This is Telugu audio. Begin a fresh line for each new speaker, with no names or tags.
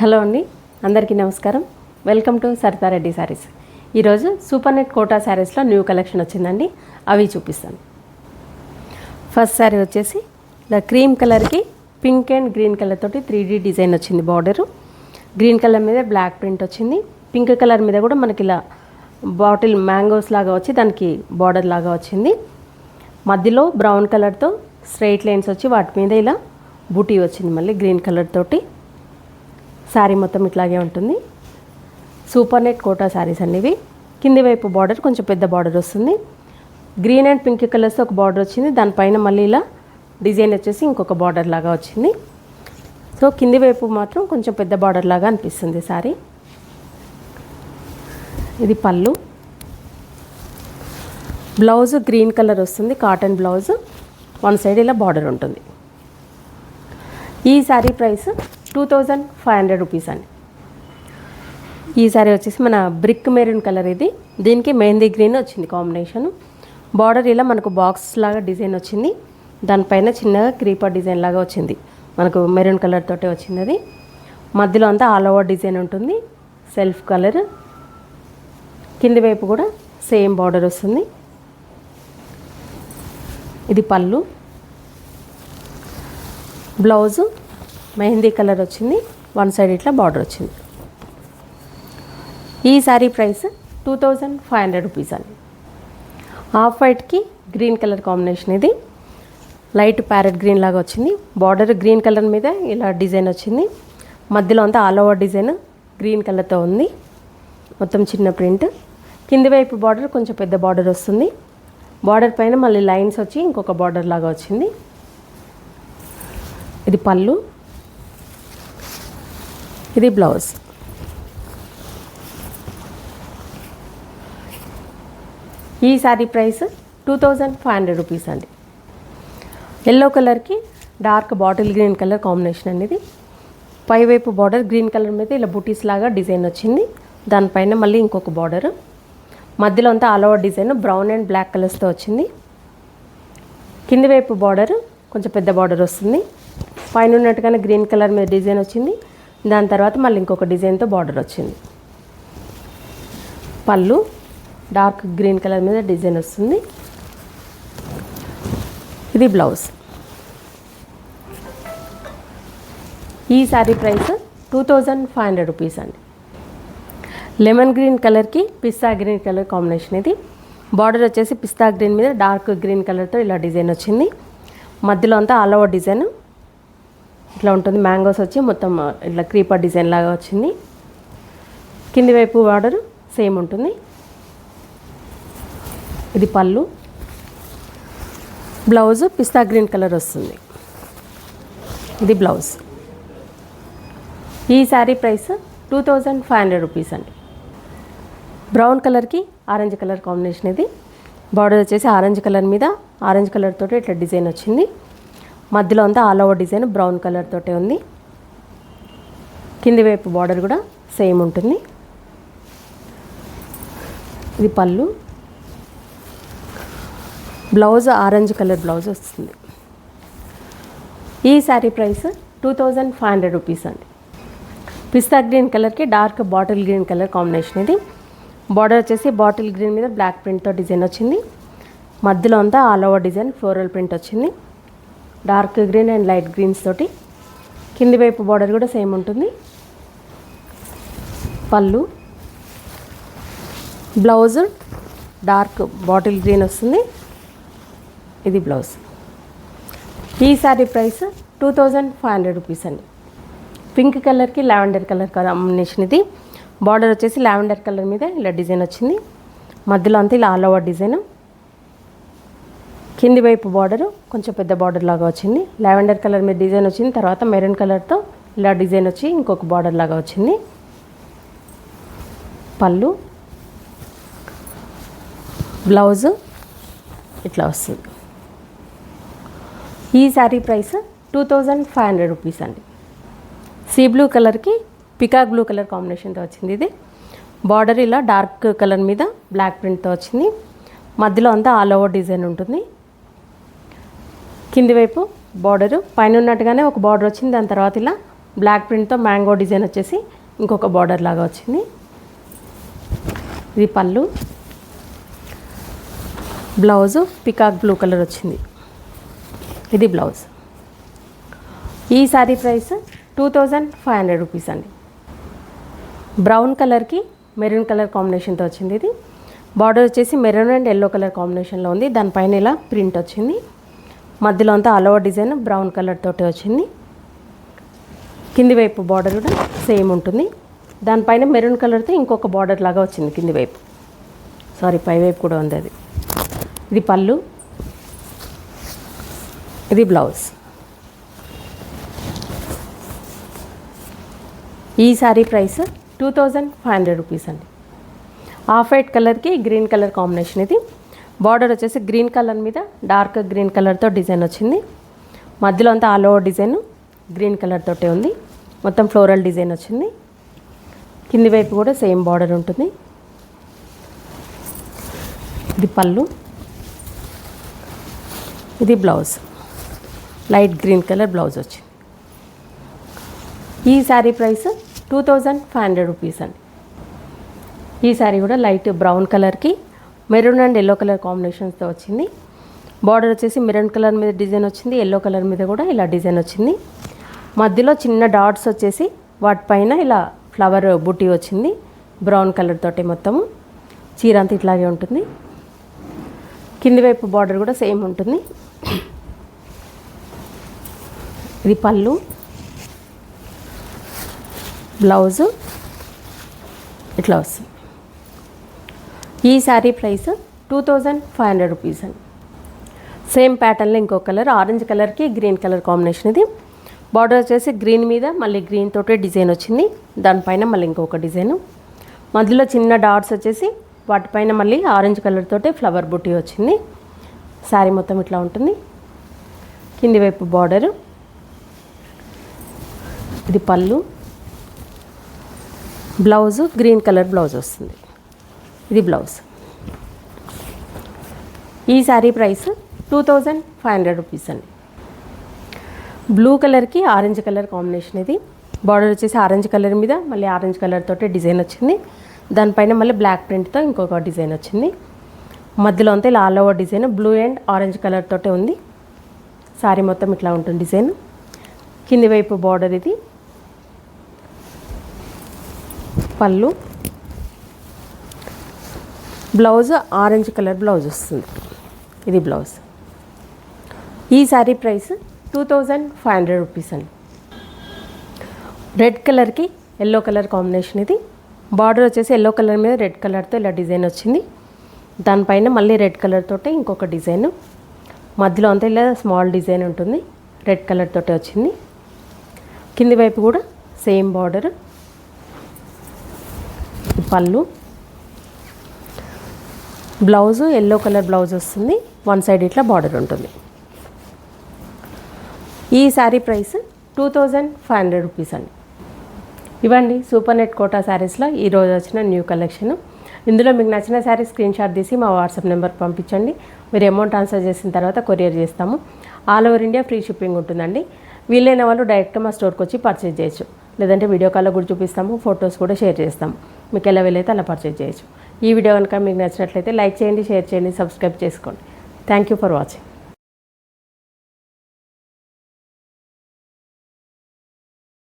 హలో అండి అందరికీ నమస్కారం. Welcome to Saritha Reddy saris. ఈరోజు సూపర్ నెట్ కోటా శారీస్లో న్యూ కలెక్షన్ వచ్చిందండి అవి చూపిస్తాను. ఫస్ట్ శారీ వచ్చేసి ఇలా క్రీమ్ కలర్కి పింక్ అండ్ గ్రీన్ కలర్ తోటి త్రీ డీ డిజైన్ వచ్చింది బార్డరు. గ్రీన్ కలర్ మీద బ్లాక్ ప్రింట్ వచ్చింది. పింక్ కలర్ మీద కూడా మనకి ఇలా బాటిల్ మ్యాంగోస్ లాగా వచ్చి దానికి బార్డర్ లాగా వచ్చింది. మధ్యలో బ్రౌన్ కలర్తో స్ట్రైట్ లైన్స్ వచ్చి వాటి మీద ఇలా బూటీ వచ్చింది మళ్ళీ గ్రీన్ కలర్ తోటి. శారీ మొత్తం ఇట్లాగే ఉంటుంది. సూపర్ నెట్ కోటా శారీస్ అండి ఇవి. కింది వైపు బార్డర్ కొంచెం పెద్ద బార్డర్ వస్తుంది. గ్రీన్ అండ్ పింక్ కలర్స్ ఒక బార్డర్ వచ్చింది. దానిపైన మళ్ళీ ఇలా డిజైన్ వచ్చేసి ఇంకొక బార్డర్ లాగా వచ్చింది. సో కింది వైపు మాత్రం కొంచెం పెద్ద బార్డర్ లాగా అనిపిస్తుంది శారీ ఇది పళ్ళు. బ్లౌజ్ గ్రీన్ కలర్ వస్తుంది కాటన్ బ్లౌజ్. వన్ సైడ్ ఇలా బార్డర్ ఉంటుంది. ఈ sari price two thousand five hundred rupees అండి. ఈ వచ్చేసి మన బ్రిక్ మెరూన్ కలర్ ఇది. దీనికి మెహందీ గ్రీన్ వచ్చింది కాంబినేషన్. బార్డర్ ఇలా మనకు బాక్స్ లాగా డిజైన్ వచ్చింది. దానిపైన చిన్నగా క్రీపర్ డిజైన్ లాగా వచ్చింది. మనకు మెరూన్ కలర్ తోటే వచ్చింది అది మధ్యలో అంతా ఆల్ ఓవర్ డిజైన్ ఉంటుంది. సెల్ఫ్ కలర్ కింది వైపు కూడా సేమ్ బార్డర్ వస్తుంది. ఇది పళ్ళు. బ్లౌజు మెహందీ కలర్ వచ్చింది వన్ సైడ్ ఇట్లా బార్డర్ వచ్చింది. ఈ sari price two thousand five hundred rupees అండి. హాఫ్ వైట్కి గ్రీన్ కలర్ కాంబినేషన్ ఇది. లైట్ ప్యారెట్ గ్రీన్ లాగా వచ్చింది. బార్డర్ గ్రీన్ కలర్ మీద ఇలా డిజైన్ వచ్చింది. మధ్యలో అంతా ఆల్ ఓవర్ డిజైన్ గ్రీన్ కలర్తో ఉంది. మొత్తం చిన్న ప్రింట్. కింది వైపు బార్డర్ కొంచెం పెద్ద బార్డర్ వస్తుంది. బార్డర్ పైన మళ్ళీ లైన్స్ వచ్చి ఇంకొక బార్డర్ లాగా వచ్చింది. ఇది పళ్ళు. ఇది బ్లౌజ్. ఈ sari price two thousand five hundred rupees అండి. ఎల్లో కలర్కి dark bottle green colour combination అండి ఇది పైవైపు బార్డర్ గ్రీన్ కలర్ మీద ఇలా బుటీస్ లాగా డిజైన్ వచ్చింది. దానిపైన మళ్ళీ ఇంకొక బార్డర్ మధ్యలో అంతా all over design brown and black కలర్స్తో వచ్చింది. కింది వైపు బార్డర్ కొంచెం పెద్ద బార్డర్ వస్తుంది. పైన ఉన్నట్టుగానే గ్రీన్ కలర్ మీద డిజైన్ వచ్చింది. దాని తర్వాత మళ్ళీ ఇంకొక డిజైన్తో బార్డర్ వచ్చింది. పళ్ళు డార్క్ గ్రీన్ కలర్ మీద డిజైన్ వస్తుంది. ఇది బ్లౌజ్. ఈ sari price two thousand five hundred rupees అండి. లెమన్ గ్రీన్ కలర్కి పిస్తా గ్రీన్ కలర్ కాంబినేషన్ ఇది. బార్డర్ వచ్చేసి పిస్తా గ్రీన్ మీద డార్క్ గ్రీన్ కలర్తో ఇలా డిజైన్ వచ్చింది. మధ్యలో అంతా ఆల్ ఓవర్ డిజైన్. ఇట్లా ఉంటుంది. మ్యాంగోస్ వచ్చి మొత్తం ఇట్లా క్రీపర్ డిజైన్ లాగా వచ్చింది. కింది వైపు బార్డర్ సేమ్ ఉంటుంది. ఇది పళ్ళు. బ్లౌజ్ పిస్తా గ్రీన్ కలర్ వస్తుంది. ఇది బ్లౌజ్. ఈ sari price two thousand five hundred rupees అండి. బ్రౌన్ కలర్కి ఆరెంజ్ కలర్ కాంబినేషన్ ఇది. బార్డర్ వచ్చేసి ఆరెంజ్ కలర్ మీద ఆరెంజ్ కలర్ తోటి ఇట్లా డిజైన్ వచ్చింది. మధ్యలో అంతా all over design brown colour తోటే ఉంది. కింది వైపు బార్డర్ కూడా సేమ్ ఉంటుంది. ఇది పళ్ళు. బ్లౌజ్ ఆరెంజ్ కలర్ బ్లౌజ్ వస్తుంది. ఈ sari price two thousand five hundred rupees అండి. పిస్తా గ్రీన్ కలర్కి dark bottle green colour combination ఇది. బార్డర్ వచ్చేసి బాటిల్ గ్రీన్ మీద బ్లాక్ ప్రింట్తో డిజైన్ వచ్చింది. మధ్యలో అంతా all over design floral print వచ్చింది. Dark green and light greens తోటి. కింది వైపు బార్డర్ కూడా సేమ్ ఉంటుంది. పళ్ళు. బ్లౌజ్. డార్క్ బాటిల్ గ్రీన్ వస్తుంది. ఇది బ్లౌజ్. ఈ sari price two thousand five hundred rupees అండి. పింక్ కలర్కి లావెండర్ కలర్ కాంబినేషన్ ఇది. బార్డర్ వచ్చేసి లావెండర్ కలర్ మీద ఇలా డిజైన్ వచ్చింది. మధ్యలో అంతా ఇలా ఆల్ ఓవర్ డిజైన్. కింది వైపు బార్డర్ కొంచెం పెద్ద బార్డర్ లాగా వచ్చింది. లావెండర్ కలర్ మీద డిజైన్ వచ్చింది. తర్వాత మెరూన్ కలర్తో ఇలా డిజైన్ వచ్చి ఇంకొక బార్డర్ లాగా వచ్చింది. పళ్ళు బ్లౌజ్ ఇట్లా వస్తుంది. ఈ sari price two thousand five hundred rupees అండి. సీ బ్లూ కలర్కి పికాక్ బ్లూ కలర్ కాంబినేషన్తో వచ్చింది ఇది. బార్డర్ ఇలా డార్క్ కలర్ మీద బ్లాక్ ప్రింట్తో వచ్చింది. మధ్యలో అంతా ఆల్ ఓవర్ డిజైన్ ఉంటుంది. కింది వైపు బార్డర్. పైన ఉన్నట్టుగానే ఒక బార్డర్ వచ్చింది. దాని తర్వాత ఇలా బ్లాక్ ప్రింట్తో మ్యాంగో డిజైన్ వచ్చేసి ఇంకొక బార్డర్ లాగా వచ్చింది. ఇది పళ్ళు. బ్లౌజు పికాక్ బ్లూ కలర్ వచ్చింది. ఇది బ్లౌజ్. ఈ sari price two thousand five hundred rupees అండి. బ్రౌన్ కలర్కి మెరూన్ కలర్ కాంబినేషన్తో వచ్చింది ఇది. బార్డర్ వచ్చేసి మెరూన్ అండ్ ఎల్లో కలర్ కాంబినేషన్లో ఉంది. దానిపైన ఇలా ప్రింట్ వచ్చింది. మధ్యలో అంతా ఆల్ డిజైన్ బ్రౌన్ కలర్ తోటి వచ్చింది. కింది వైపు బార్డర్ కూడా సేమ్ ఉంటుంది. దానిపైన మెరూన్ కలర్తో ఇంకొక బార్డర్ లాగా వచ్చింది కింది వైపు. సారీ పై వైపు కూడా ఉంది అది. ఇది పళ్ళు. ఇది బ్లౌజ్ ఈ sari price two thousand five hundred rupees అండి. ఆఫ్ వైట్ కలర్కి గ్రీన్ కలర్ కాంబినేషన్ ఇది. బార్డర్ వచ్చేసి గ్రీన్ కలర్ మీద డార్క్ గ్రీన్ కలర్తో డిజైన్ వచ్చింది. మధ్యలో అంతా all over design green colour తోటే ఉంది. మొత్తం ఫ్లోరల్ డిజైన్ వచ్చింది. కింది వైపు కూడా సేమ్ బార్డర్ ఉంటుంది. ఇది పళ్ళు. ఇది blouse light green colour blouse వచ్చింది. ఈ sari price two thousand five hundred rupees అండి. ఈ శారీ కూడా లైట్ బ్రౌన్ కలర్కి మెరూన్ అండ్ ఎల్లో కలర్ కాంబినేషన్స్తో వచ్చింది. బార్డర్ వచ్చేసి మెరూన్ కలర్ మీద డిజైన్ వచ్చింది ఎల్లో కలర్ మీద కూడా ఇలా డిజైన్ వచ్చింది. మధ్యలో చిన్న డాట్స్ వచ్చేసి వాటిపైన ఇలా ఫ్లవర్ బుట్టి వచ్చింది బ్రౌన్ కలర్ తోటి మొత్తము చీర అంతా ఇట్లాగే ఉంటుంది. కింది వైపు బార్డర్ కూడా సేమ్ ఉంటుంది. ఇది పళ్ళు బ్లౌజు ఇట్లా వస్తుంది ఈ sari price two thousand five hundred rupees అండి. సేమ్ ప్యాటర్న్లో ఇంకో కలర్ ఆరెంజ్ కలర్కి గ్రీన్ కలర్ కాంబినేషన్ ఇది. బార్డర్ వచ్చేసి గ్రీన్ మీద మళ్ళీ గ్రీన్ తోటే డిజైన్ వచ్చింది. దానిపైన మళ్ళీ ఇంకొక డిజైన్. మధ్యలో చిన్న డాట్స్ వచ్చేసి వాటిపైన మళ్ళీ ఆరెంజ్ కలర్ ఫ్లవర్ బుట్టి వచ్చింది. శారీ మొత్తం ఇట్లా ఉంటుంది. కింది వైపు బార్డరు ఇది పళ్ళు. బ్లౌజు గ్రీన్ కలర్ బ్లౌజ్ వస్తుంది. ఇది బ్లౌజ్. ఈ sari price two thousand five hundred rupees అండి. బ్లూ కలర్కి ఆరెంజ్ కలర్ కాంబినేషన్ ఇది. బార్డర్ వచ్చేసి ఆరెంజ్ కలర్ మీద మళ్ళీ ఆరెంజ్ కలర్ తోటి డిజైన్ వచ్చింది. దానిపైన మళ్ళీ బ్లాక్ ప్రింట్తో ఇంకొక డిజైన్ వచ్చింది. మధ్యలో అంతా ఇలా all over design blue and orange colour తోటే ఉంది. శారీ మొత్తం ఇట్లా ఉంటుంది డిజైన్. కింది వైపు బార్డర్ ఇది. పళ్ళు. బ్లౌజ్ ఆరెంజ్ కలర్ బ్లౌజ్ వస్తుంది. ఇది బ్లౌజ్. ఈ sari price two thousand five hundred rupees అండి. రెడ్ కలర్కి ఎల్లో కలర్ కాంబినేషన్ ఇది. బార్డర్ వచ్చేసి ఎల్లో కలర్ మీద రెడ్ కలర్తో ఇలా డిజైన్ వచ్చింది. దానిపైన మళ్ళీ రెడ్ కలర్ తోటే ఇంకొక డిజైన్. మధ్యలో అంతా ఇలా స్మాల్ డిజైన్ ఉంటుంది. రెడ్ కలర్ తోటే వచ్చింది. కింది వైపు కూడా same border. Pallu. Blouse yellow colour blouse వస్తుంది. వన్ సైడ్ ఇట్లా బార్డర్ ఉంటుంది. ఈ sari price two thousand five hundred rupees అండి. ఇవ్వండి సూపర్ నెట్ కోటా శారీస్లో ఈరోజు వచ్చిన న్యూ కలెక్షన్. ఇందులో మీకు నచ్చిన శారీ స్క్రీన్ షాట్ తీసి మా వాట్సాప్ నెంబర్ పంపించండి. మీరు అమౌంట్ ట్రాన్స్ఫర్ చేసిన తర్వాత కొరియర్ చేస్తాము. All over India free shipping ఉంటుందండి. వీలైన వాళ్ళు డైరెక్ట్గా మా స్టోర్కి వచ్చి పర్చేజ్ చేయొచ్చు. లేదంటే వీడియో కాల్లో కూడా చూపిస్తాము ఫొటోస్ కూడా షేర్ చేస్తాము. మీకు ఎలా వెళ్ళైతే అలా పర్చేజ్ చేయొచ్చు. ఈ వీడియో కనుక మీకు నచ్చినట్లయితే లైక్ చేయండి షేర్ చేయండి సబ్స్క్రైబ్ చేసుకోండి. Thank you for watching